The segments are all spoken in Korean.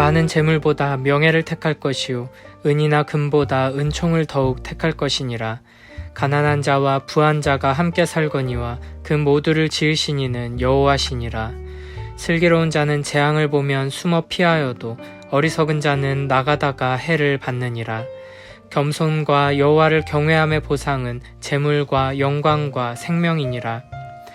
많은 재물보다 명예를 택할 것이요 은이나 금보다 은총을 더욱 택할 것이니라. 가난한 자와 부한 자가 함께 살거니와 그 모두를 지으신 이는 여호와시니라. 슬기로운 자는 재앙을 보면 숨어 피하여도 어리석은 자는 나가다가 해를 받느니라. 겸손과 여호와를 경외함의 보상은 재물과 영광과 생명이니라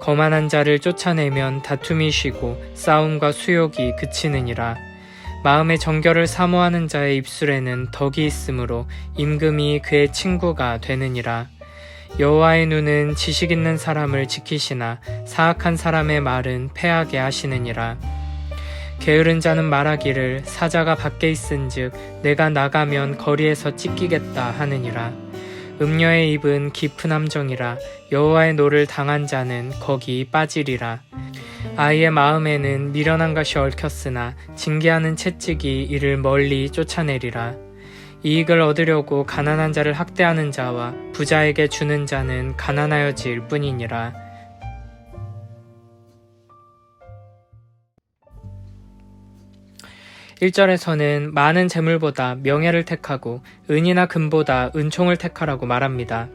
거만한 자를 쫓아내면 다툼이 쉬고 싸움과 수욕이 그치느니라. 마음의 정결을 사모하는 자의 입술에는 덕이 있으므로 임금이 그의 친구가 되느니라. 여호와의 눈은 지식 있는 사람을 지키시나 사악한 사람의 말은 패하게 하시느니라. 게으른 자는 말하기를 사자가 밖에 있은즉 내가 나가면 거리에서 찢기겠다 하느니라 음녀의 입은 깊은 함정이라 여호와의 노를 당한 자는 거기 빠지리라. 아이의 마음에는 미련한 것이 얽혔으나 징계하는 채찍이 이를 멀리 쫓아내리라. 이익을 얻으려고 가난한 자를 학대하는 자와 부자에게 주는 자는 가난하여질 뿐이니라 1절에서는 많은 재물보다 명예를 택하고 은이나 금보다 은총을 택하라고 말합니다.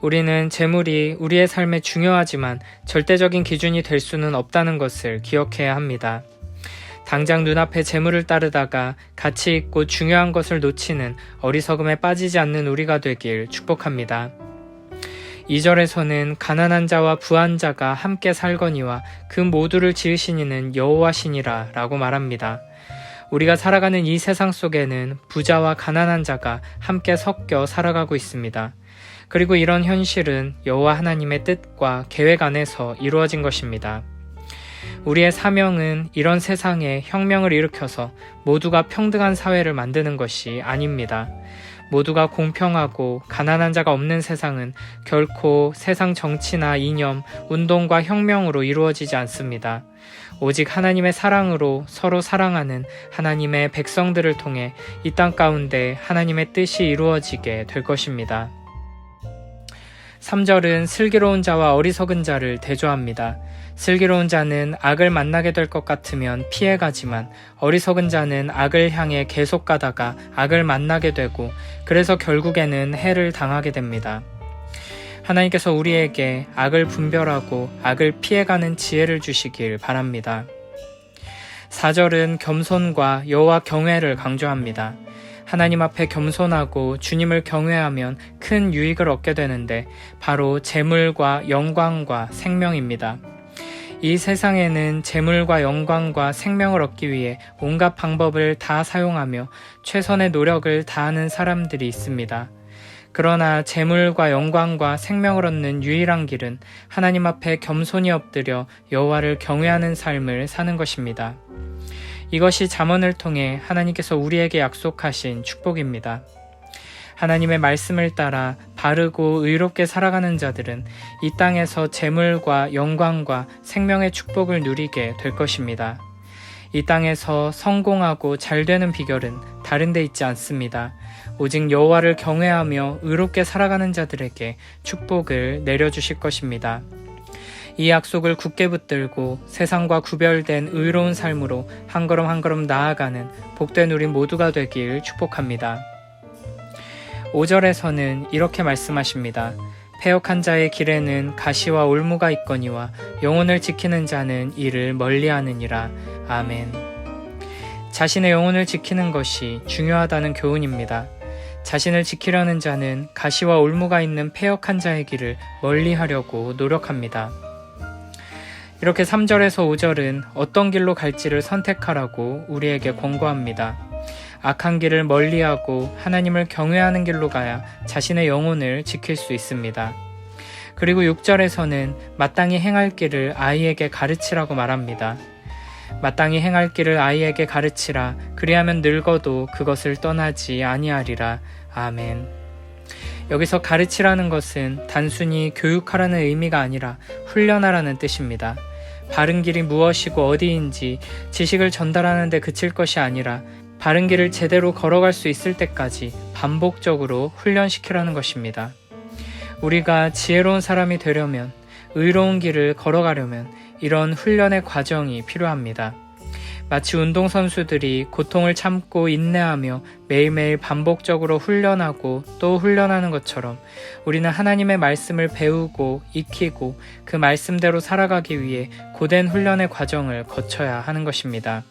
우리는 재물이 우리의 삶에 중요하지만 절대적인 기준이 될 수는 없다는 것을 기억해야 합니다. 당장 눈앞에 재물을 따르다가 가치 있고 중요한 것을 놓치는 어리석음에 빠지지 않는 우리가 되길 축복합니다. 2절에서는 가난한 자와 부한 자가 함께 살거니와 그 모두를 지으신 이는 여호와시니라 라고 말합니다. 우리가 살아가는 이 세상 속에는 부자와 가난한 자가 함께 섞여 살아가고 있습니다. 그리고 이런 현실은 여호와 하나님의 뜻과 계획 안에서 이루어진 것입니다. 우리의 사명은 이런 세상에 혁명을 일으켜서 모두가 평등한 사회를 만드는 것이 아닙니다. 모두가 공평하고 가난한 자가 없는 세상은 결코 세상 정치나 이념, 운동과 혁명으로 이루어지지 않습니다. 오직 하나님의 사랑으로 서로 사랑하는 하나님의 백성들을 통해 이 땅 가운데 하나님의 뜻이 이루어지게 될 것입니다. 3절은 슬기로운 자와 어리석은 자를 대조합니다. 슬기로운 자는 악을 만나게 될 것 같으면 피해가지만 어리석은 자는 악을 향해 계속 가다가 악을 만나게 되고 그래서 결국에는 해를 당하게 됩니다. 하나님께서 우리에게 악을 분별하고 악을 피해가는 지혜를 주시길 바랍니다. 4절은 겸손과 여호와 경외를 강조합니다. 하나님 앞에 겸손하고 주님을 경외하면 큰 유익을 얻게 되는데 바로 재물과 영광과 생명입니다. 이 세상에는 재물과 영광과 생명을 얻기 위해 온갖 방법을 다 사용하며 최선의 노력을 다하는 사람들이 있습니다. 그러나 재물과 영광과 생명을 얻는 유일한 길은 하나님 앞에 겸손히 엎드려 여호와를 경외하는 삶을 사는 것입니다. 이것이 잠언을 통해 하나님께서 우리에게 약속하신 축복입니다. 하나님의 말씀을 따라 바르고 의롭게 살아가는 자들은 이 땅에서 재물과 영광과 생명의 축복을 누리게 될 것입니다. 이 땅에서 성공하고 잘 되는 비결은 다른 데 있지 않습니다. 오직 여호와를 경외하며 의롭게 살아가는 자들에게 축복을 내려 주실 것입니다. 이 약속을 굳게 붙들고 세상과 구별된 의로운 삶으로 한 걸음 한 걸음 나아가는 복된 우리 모두가 되길 축복합니다. 5절에서는 이렇게 말씀하십니다. 폐역한 자의 길에는 가시와 올무가 있거니와 영혼을 지키는 자는 이를 멀리하느니라. 아멘. 자신의 영혼을 지키는 것이 중요하다는 교훈입니다. 자신을 지키려는 자는 가시와 올무가 있는 폐역한 자의 길을 멀리 하려고 노력합니다. 이렇게 3절에서 5절은 어떤 길로 갈지를 선택하라고 우리에게 권고합니다. 악한 길을 멀리하고 하나님을 경외하는 길로 가야 자신의 영혼을 지킬 수 있습니다. 그리고 6절에서는 마땅히 행할 길을 아이에게 가르치라고 말합니다. 마땅히 행할 길을 아이에게 가르치라. 그리하면 늙어도 그것을 떠나지 아니하리라. 아멘. 여기서 가르치라는 것은 단순히 교육하라는 의미가 아니라 훈련하라는 뜻입니다. 바른 길이 무엇이고 어디인지 지식을 전달하는 데 그칠 것이 아니라 바른 길을 제대로 걸어갈 수 있을 때까지 반복적으로 훈련시키라는 것입니다. 우리가 지혜로운 사람이 되려면 의로운 길을 걸어가려면 이런 훈련의 과정이 필요합니다. 마치 운동선수들이 고통을 참고 인내하며 매일매일 반복적으로 훈련하고 또 훈련하는 것처럼 우리는 하나님의 말씀을 배우고 익히고 그 말씀대로 살아가기 위해 고된 훈련의 과정을 거쳐야 하는 것입니다.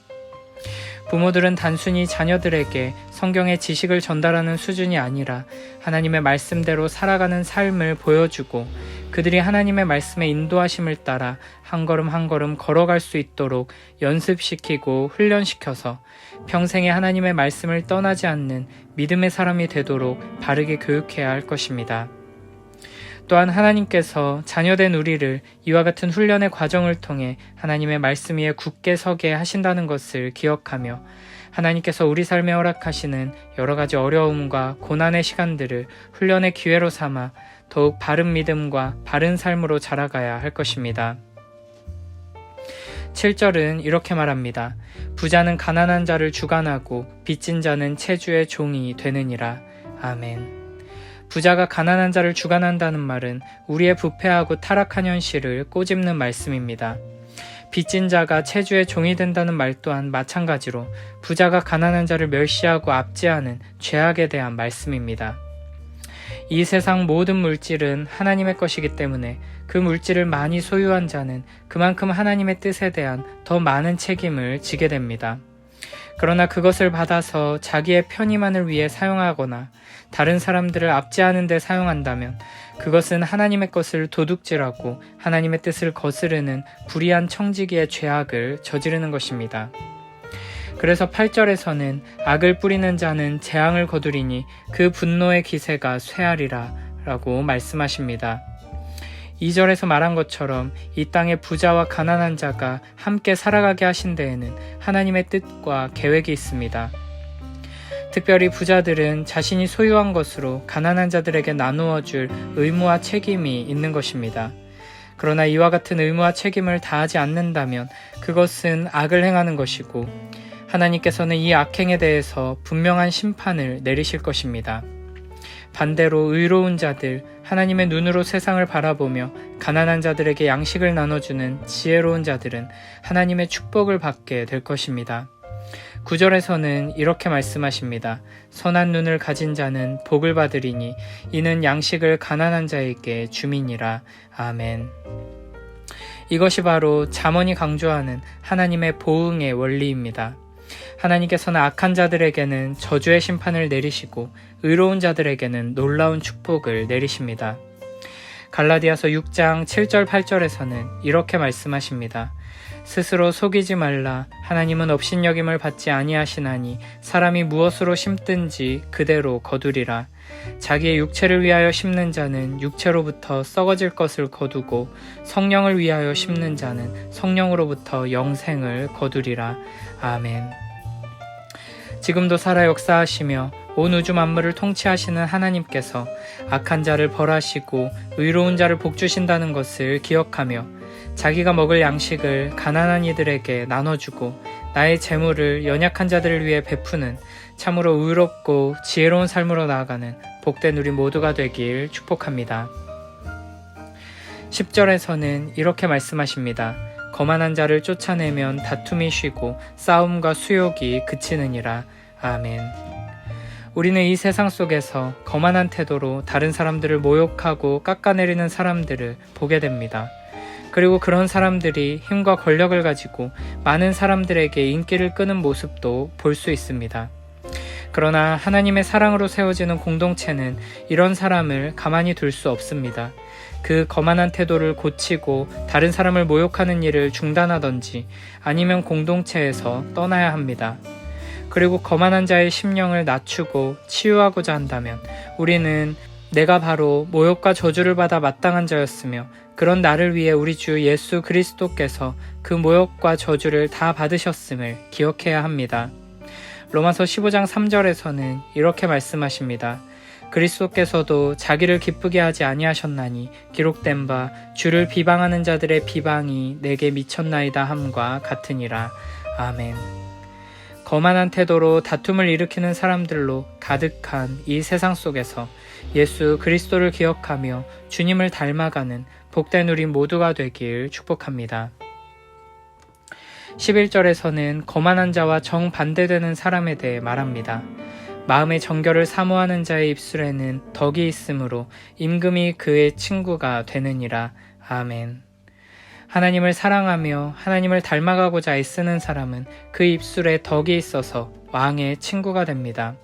부모들은 단순히 자녀들에게 성경의 지식을 전달하는 수준이 아니라 하나님의 말씀대로 살아가는 삶을 보여주고 그들이 하나님의 말씀의 인도하심을 따라 한 걸음 한 걸음 걸어갈 수 있도록 연습시키고 훈련시켜서 평생에 하나님의 말씀을 떠나지 않는 믿음의 사람이 되도록 바르게 교육해야 할 것입니다. 또한 하나님께서 자녀된 우리를 이와 같은 훈련의 과정을 통해 하나님의 말씀 위에 굳게 서게 하신다는 것을 기억하며 하나님께서 우리 삶에 허락하시는 여러 가지 어려움과 고난의 시간들을 훈련의 기회로 삼아 더욱 바른 믿음과 바른 삶으로 자라가야 할 것입니다. 7절은 이렇게 말합니다. 부자는 가난한 자를 주관하고 빚진 자는 체주의 종이 되느니라. 아멘. 부자가 가난한 자를 주관한다는 말은 우리의 부패하고 타락한 현실을 꼬집는 말씀입니다. 빚진 자가 체주의 종이 된다는 말 또한 마찬가지로 부자가 가난한 자를 멸시하고 압제하는 죄악에 대한 말씀입니다. 이 세상 모든 물질은 하나님의 것이기 때문에 그 물질을 많이 소유한 자는 그만큼 하나님의 뜻에 대한 더 많은 책임을 지게 됩니다. 그러나 그것을 받아서 자기의 편의만을 위해 사용하거나 다른 사람들을 압제하는 데 사용한다면 그것은 하나님의 것을 도둑질하고 하나님의 뜻을 거스르는 불의한 청지기의 죄악을 저지르는 것입니다. 그래서 8절에서는 악을 뿌리는 자는 재앙을 거두리니 그 분노의 기세가 쇠하리라 라고 말씀하십니다. 2절에서 말한 것처럼 이 땅의 부자와 가난한 자가 함께 살아가게 하신 데에는 하나님의 뜻과 계획이 있습니다. 특별히 부자들은 자신이 소유한 것으로 가난한 자들에게 나누어 줄 의무와 책임이 있는 것입니다. 그러나 이와 같은 의무와 책임을 다하지 않는다면 그것은 악을 행하는 것이고 하나님께서는 이 악행에 대해서 분명한 심판을 내리실 것입니다. 반대로 의로운 자들, 하나님의 눈으로 세상을 바라보며 가난한 자들에게 양식을 나눠주는 지혜로운 자들은 하나님의 축복을 받게 될 것입니다. 9절에서는 이렇게 말씀하십니다. 선한 눈을 가진 자는 복을 받으리니 이는 양식을 가난한 자에게 주민이라. 아멘. 이것이 바로 잠언이 강조하는 하나님의 보응의 원리입니다. 하나님께서는 악한 자들에게는 저주의 심판을 내리시고 의로운 자들에게는 놀라운 축복을 내리십니다. 갈라디아서 6장 7절 8절에서는 이렇게 말씀하십니다. 스스로 속이지 말라 하나님은 업신여김을 받지 아니하시나니 사람이 무엇으로 심든지 그대로 거두리라 자기의 육체를 위하여 심는 자는 육체로부터 썩어질 것을 거두고 성령을 위하여 심는 자는 성령으로부터 영생을 거두리라 아멘 지금도 살아 역사하시며 온 우주 만물을 통치하시는 하나님께서 악한 자를 벌하시고 의로운 자를 복주신다는 것을 기억하며 자기가 먹을 양식을 가난한 이들에게 나눠주고 나의 재물을 연약한 자들을 위해 베푸는 참으로 의롭고 지혜로운 삶으로 나아가는 복된 우리 모두가 되길 축복합니다. 10절에서는 이렇게 말씀하십니다. 거만한 자를 쫓아내면 다툼이 쉬고 싸움과 수욕이 그치느니라. 아멘. 우리는 이 세상 속에서 거만한 태도로 다른 사람들을 모욕하고 깎아내리는 사람들을 보게 됩니다. 그리고 그런 사람들이 힘과 권력을 가지고 많은 사람들에게 인기를 끄는 모습도 볼 수 있습니다. 그러나 하나님의 사랑으로 세워지는 공동체는 이런 사람을 가만히 둘 수 없습니다. 그 거만한 태도를 고치고 다른 사람을 모욕하는 일을 중단하던지 아니면 공동체에서 떠나야 합니다. 그리고 거만한 자의 심령을 낮추고 치유하고자 한다면 우리는 내가 바로 모욕과 저주를 받아 마땅한 자였으며 그런 나를 위해 우리 주 예수 그리스도께서 그 모욕과 저주를 다 받으셨음을 기억해야 합니다. 로마서 15장 3절에서는 이렇게 말씀하십니다. 그리스도께서도 자기를 기쁘게 하지 아니하셨나니 기록된 바 주를 비방하는 자들의 비방이 내게 미쳤나이다 함과 같으니라. 아멘. 거만한 태도로 다툼을 일으키는 사람들로 가득한 이 세상 속에서 예수 그리스도를 기억하며 주님을 닮아가는 복된 우리 모두가 되길 축복합니다. 11절에서는 거만한 자와 정반대되는 사람에 대해 말합니다. 마음의 정결을 사모하는 자의 입술에는 덕이 있으므로 임금이 그의 친구가 되느니라. 아멘. 하나님을 사랑하며 하나님을 닮아가고자 애쓰는 사람은 그 입술에 덕이 있어서 왕의 친구가 됩니다.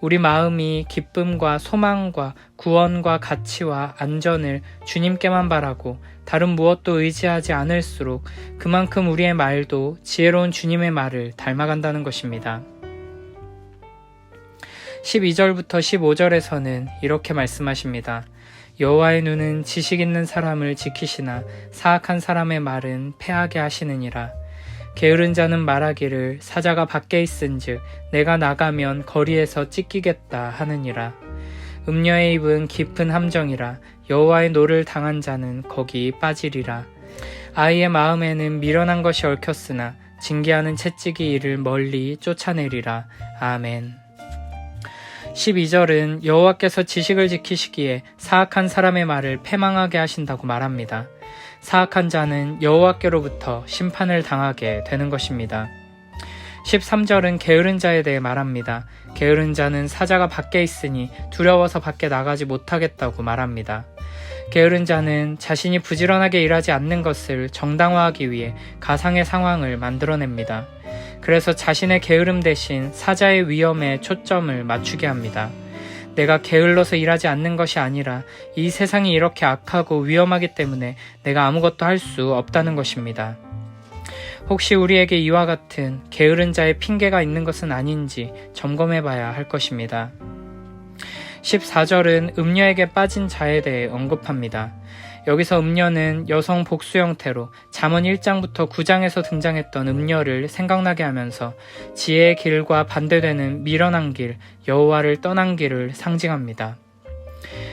우리 마음이 기쁨과 소망과 구원과 가치와 안전을 주님께만 바라고 다른 무엇도 의지하지 않을수록 그만큼 우리의 말도 지혜로운 주님의 말을 닮아간다는 것입니다. 12절부터 15절에서는 이렇게 말씀하십니다. 여호와의 눈은 지식 있는 사람을 지키시나 사악한 사람의 말은 패하게 하시느니라. 게으른 자는 말하기를 사자가 밖에 있은즉 내가 나가면 거리에서 찢기겠다 하느니라. 음녀의 입은 깊은 함정이라 여호와의 노를 당한 자는 거기 빠지리라. 아이의 마음에는 미련한 것이 얽혔으나 징계하는 채찍이 이를 멀리 쫓아내리라. 아멘. 12절은 여호와께서 지식을 지키시기에 사악한 사람의 말을 패망하게 하신다고 말합니다. 사악한 자는 여호와께로부터 심판을 당하게 되는 것입니다. 13절은 게으른 자에 대해 말합니다. 게으른 자는 사자가 밖에 있으니 두려워서 밖에 나가지 못하겠다고 말합니다. 게으른 자는 자신이 부지런하게 일하지 않는 것을 정당화하기 위해 가상의 상황을 만들어냅니다. 그래서 자신의 게으름 대신 사자의 위험에 초점을 맞추게 합니다. 내가 게을러서 일하지 않는 것이 아니라 이 세상이 이렇게 악하고 위험하기 때문에 내가 아무것도 할 수 없다는 것입니다. 혹시 우리에게 이와 같은 게으른 자의 핑계가 있는 것은 아닌지 점검해 봐야 할 것입니다. 14절은 음녀에게 빠진 자에 대해 언급합니다. 여기서 음녀는 여성 복수 형태로 잠언 1장부터 9장에서 등장했던 음녀를 생각나게 하면서 지혜의 길과 반대되는 미련한 길, 여호와를 떠난 길을 상징합니다.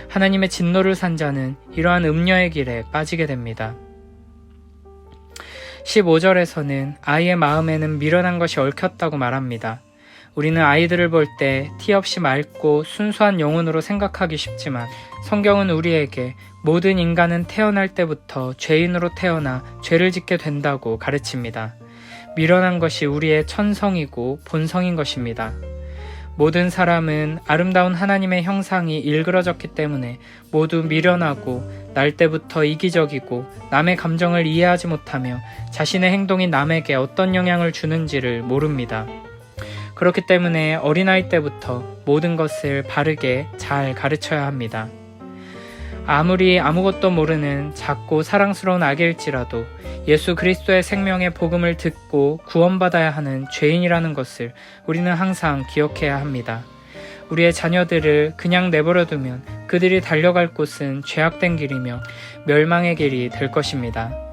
하나님의 진노를 산 자는 이러한 음녀의 길에 빠지게 됩니다. 15절에서는 아이의 마음에는 미련한 것이 얽혔다고 말합니다. 우리는 아이들을 볼 때 티 없이 맑고 순수한 영혼으로 생각하기 쉽지만 성경은 우리에게 모든 인간은 태어날 때부터 죄인으로 태어나 죄를 짓게 된다고 가르칩니다. 미련한 것이 우리의 천성이고 본성인 것입니다. 모든 사람은 아름다운 하나님의 형상이 일그러졌기 때문에 모두 미련하고 날 때부터 이기적이고 남의 감정을 이해하지 못하며 자신의 행동이 남에게 어떤 영향을 주는지를 모릅니다. 그렇기 때문에 어린아이 때부터 모든 것을 바르게 잘 가르쳐야 합니다. 아무리 아무것도 모르는 작고 사랑스러운 아기일지라도 예수 그리스도의 생명의 복음을 듣고 구원받아야 하는 죄인이라는 것을 우리는 항상 기억해야 합니다. 우리의 자녀들을 그냥 내버려 두면 그들이 달려갈 곳은 죄악된 길이며 멸망의 길이 될 것입니다.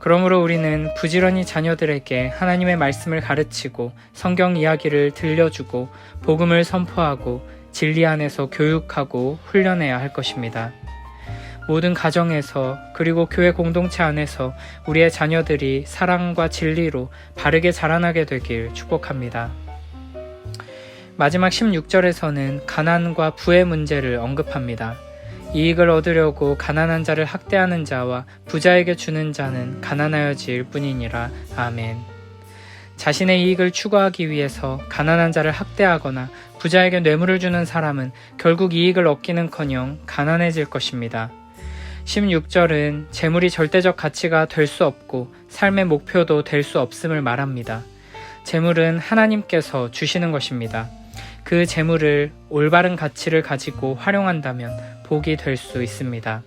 그러므로 우리는 부지런히 자녀들에게 하나님의 말씀을 가르치고 성경 이야기를 들려주고 복음을 선포하고 진리 안에서 교육하고 훈련해야 할 것입니다. 모든 가정에서 그리고 교회 공동체 안에서 우리의 자녀들이 사랑과 진리로 바르게 자라나게 되길 축복합니다. 마지막 16절에서는 가난과 부의 문제를 언급합니다. 이익을 얻으려고 가난한 자를 학대하는 자와 부자에게 주는 자는 가난하여질 뿐이니라. 아멘. 자신의 이익을 추구하기 위해서 가난한 자를 학대하거나 부자에게 뇌물을 주는 사람은 결국 이익을 얻기는커녕 가난해질 것입니다. 16절은 재물이 절대적 가치가 될 수 없고 삶의 목표도 될 수 없음을 말합니다. 재물은 하나님께서 주시는 것입니다. 그 재물을 올바른 가치를 가지고 활용한다면 복이 될 수 있습니다.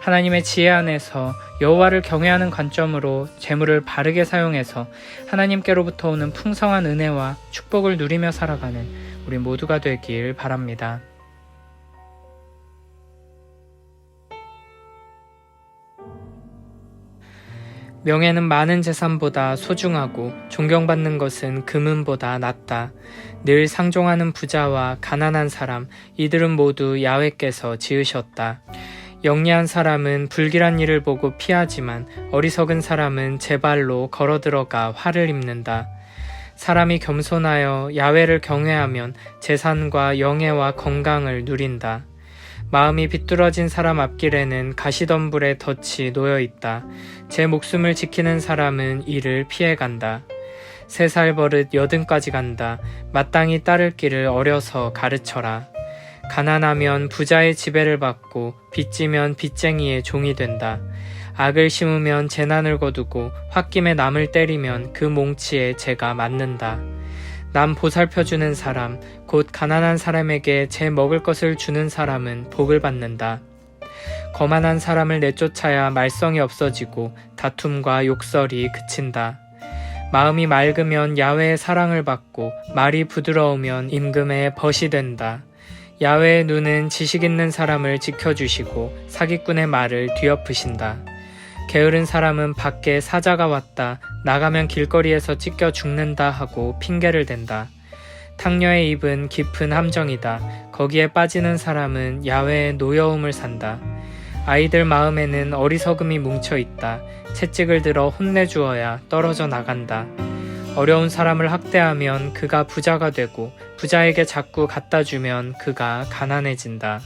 하나님의 지혜 안에서 여호와를 경외하는 관점으로 재물을 바르게 사용해서 하나님께로부터 오는 풍성한 은혜와 축복을 누리며 살아가는 우리 모두가 되길 바랍니다. 명예는 많은 재산보다 소중하고 존경받는 것은 금은보다 낫다. 늘 상종하는 부자와 가난한 사람, 이들은 모두 야훼께서 지으셨다. 영리한 사람은 불길한 일을 보고 피하지만 어리석은 사람은 제 발로 걸어 들어가 화를 입는다. 사람이 겸손하여 야훼를 경외하면 재산과 영예와 건강을 누린다. 마음이 비뚤어진 사람 앞길에는 가시덤불의 덫이 놓여 있다. 제 목숨을 지키는 사람은 이를 피해 간다. 세 살 버릇 여든까지 간다. 마땅히 따를 길을 어려서 가르쳐라. 가난하면 부자의 지배를 받고 빚지면 빚쟁이의 종이 된다. 악을 심으면 재난을 거두고 홧김에 남을 때리면 그 몽치에 죄가 맞는다. 남 보살펴주는 사람, 곧 가난한 사람에게 제 먹을 것을 주는 사람은 복을 받는다. 거만한 사람을 내쫓아야 말썽이 없어지고 다툼과 욕설이 그친다. 마음이 맑으면 야외의 사랑을 받고 말이 부드러우면 임금의 벗이 된다. 야외의 눈은 지식 있는 사람을 지켜주시고 사기꾼의 말을 뒤엎으신다. 게으른 사람은 밖에 사자가 왔다. 나가면 길거리에서 찢겨 죽는다 하고 핑계를 댄다. 탕녀의 입은 깊은 함정이다. 거기에 빠지는 사람은 야외의 노여움을 산다. 아이들 마음에는 어리석음이 뭉쳐 있다. 채찍을 들어 혼내주어야 떨어져 나간다. 어려운 사람을 학대하면 그가 부자가 되고 부자에게 자꾸 갖다 주면 그가 가난해진다.